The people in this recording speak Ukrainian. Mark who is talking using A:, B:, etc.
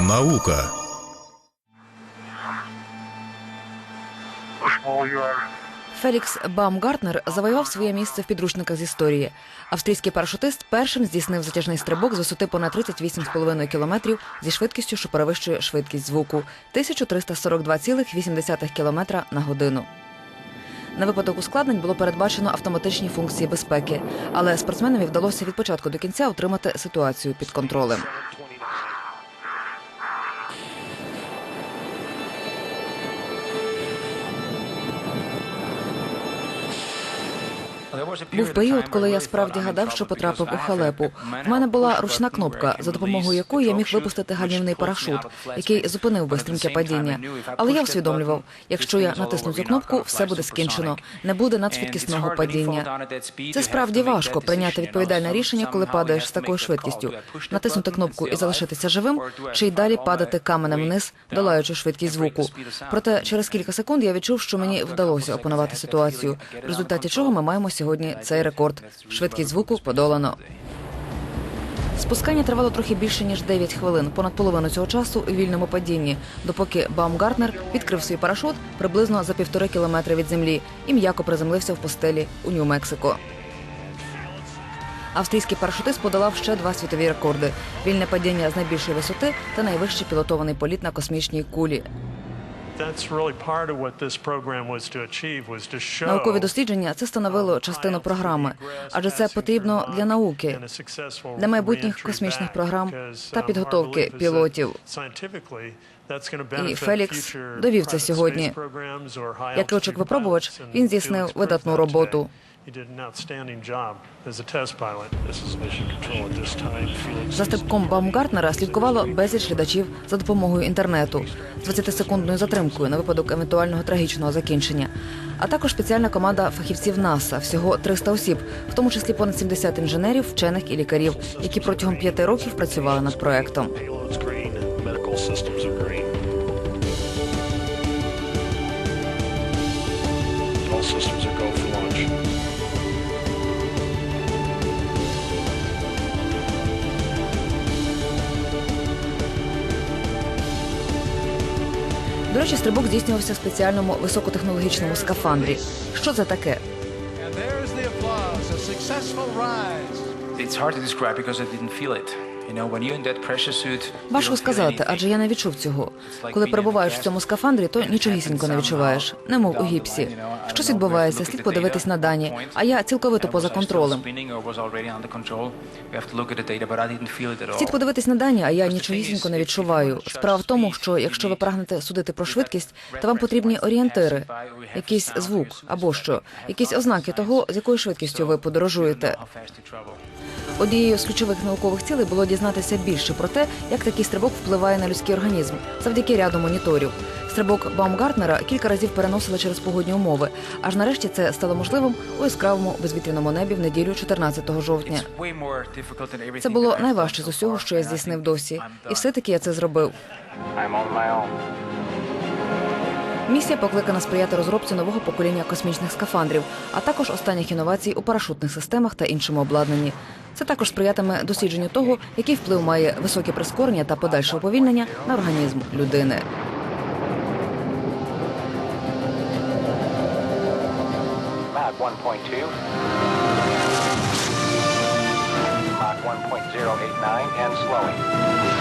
A: Наука
B: Фелікс Баумгартнер завоював своє місце в підручниках з історії. Австрійський парашутист першим здійснив затяжний стрибок з висоти понад 38,5 кілометрів зі швидкістю, що перевищує швидкість звуку 1342,8 кілометра на годину. На випадок ускладнень було передбачено автоматичні функції безпеки, але спортсменові вдалося від початку до кінця отримати ситуацію під контролем. Був період, коли я справді гадав, що потрапив у халепу. В мене була ручна кнопка, за допомогою якої я міг випустити гальмівний парашут, який зупинив би стрімке падіння. Але я усвідомлював, якщо я натисну цю кнопку, все буде скінчено. Не буде надшвидкісного падіння. Це справді важко прийняти відповідальне рішення, коли падаєш з такою швидкістю. Натиснути кнопку і залишитися живим, чи й далі падати каменем вниз, долаючи швидкість звуку. Проте через кілька секунд я відчув, що мені вдалося опанувати ситуацію, в результаті чого ми маємо сьогодні цей рекорд. Швидкість звуку подолано. Спускання тривало трохи більше ніж 9 хвилин, понад половину цього часу у вільному падінні, допоки Баумгартнер відкрив свій парашут приблизно за півтори кілометри від землі і м'яко приземлився в постелі у Нью-Мексико. Австрійський парашутист подолав ще два світові рекорди: вільне падіння з найбільшої висоти та найвищий пілотований політ на космічній кулі. Наукові дослідження це становило частину програми, адже це потрібно для науки, для майбутніх космічних програм та підготовки пілотів. І Фелікс довів це сьогодні. Як льотчик-випробувач, він здійснив видатну роботу. За стрибком Баумгартнера слідкувало безліч глядачів за допомогою інтернету з 20-секундною затримкою на випадок евентуального трагічного закінчення. А також спеціальна команда фахівців НАСА, всього 300 осіб, в тому числі понад 70 інженерів, вчених і лікарів, які протягом п'яти років працювали над проектом.
C: All systems
B: До речі, стрибок здійснювався в спеціальному високотехнологічному скафандрі. Що це таке?
D: It's hard to describe because I didn't feel it.
B: Важко сказати, адже я не відчув цього. Коли перебуваєш в цьому скафандрі, то нічогісінько не відчуваєш, немов у гіпсі. Щось відбувається, слід подивитись на дані. А я цілковито поза контролем. Слід подивитись на дані, а я нічогісінько не відчуваю. Справа в тому, що якщо ви прагнете судити про швидкість, то вам потрібні орієнтири, якийсь звук або що, якісь ознаки того, з якою швидкістю ви подорожуєте. Однією з ключових наукових цілей було дізнатися більше про те, як такий стрибок впливає на людський організм завдяки ряду моніторів. Стрибок Баумгартнера кілька разів переносили через погодні умови. Аж нарешті це стало можливим у яскравому безвітряному небі в неділю 14 жовтня. Це було найважче з усього, що я здійснив досі, і все-таки я це зробив. Місія покликана сприяти розробці нового покоління космічних скафандрів, а також останніх інновацій у парашутних системах та іншому обладнанні. Це також сприятиме дослідженню того, який вплив має високе прискорення та подальше уповільнення на організм людини.
C: Mach 1.2. Mach 1.089 and slowing.